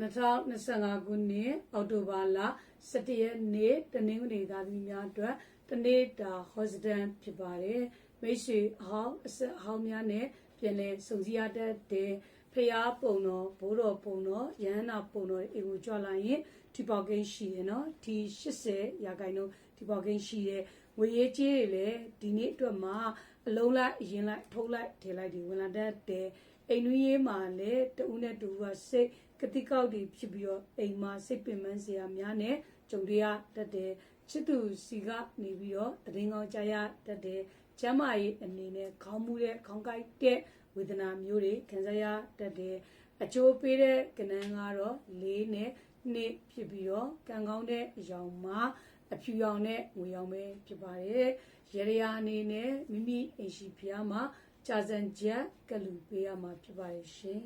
2025ခုနှစ်အောက်တိုဘာလ17ရက်နေ့တနင်္ဂနွေသားသမီးများအတွက်တနေ့တာဟောစတန်ဖြစ်ပါတယ်မိတ်ဆွေအဟောင်းအဆက်အဟောင်းများနဲ့ပြန်လည်စုံစည်းရတတ်တဲ့ ဖျားပုံတော်ဘိုးတော်ပုံတော်ယဟနာပုံတော်အေကိုကြွလာရင်ဒီပေါကိန်းရှိရနော်ဒီ80ရာခိုင်နှုန်းဒီပေါကိန်းရှိတဲ့ငွေရေးကြေးတွေလည်းဒီနေ့အတွက်မှာအလုံးလိုက်အရင်လိုက်ထုတ်လိုက်ထည့်လိုက်ဒီဝင်လာတတ်တဲ့အိမ်နွေးရေးမှာလည်းတဦးနဲ့တူကစိတ်ကတိကောက်တွေဖြစ်ပြီးတော့အိမ်မှာစိတ်ပင်ပန်းစရာများနဲ့ကြုံရတတ်တယ်ချစ်သူစီကနေပြီးတော့တရင်ကောင်းကြရတတ်တယ်ကျမ်းမာရေးအနေနဲ့ခေါင်းမူတဲ့ခေါင်းကိုက်တဲ့ ဝေဒနာမျိုးတွေခံစားရတတ်တယ်အကျိုးပေးတဲ့ကဏ္ဍကတော့၄နဲ့နှစ်ဖြစ်ပြီးတော့ကံကောင်းတဲ့အယောင်မှာအဖြူရောင်နဲ့ငွေရောင်ပဲဖြစ်ပါတယ်ရေရရာအနေနဲ့မိမိအိမ်ရှိဖျားမှာကြာစံချက်ကလူပေးရမှာဖြစ်ပါတယ်ရှင်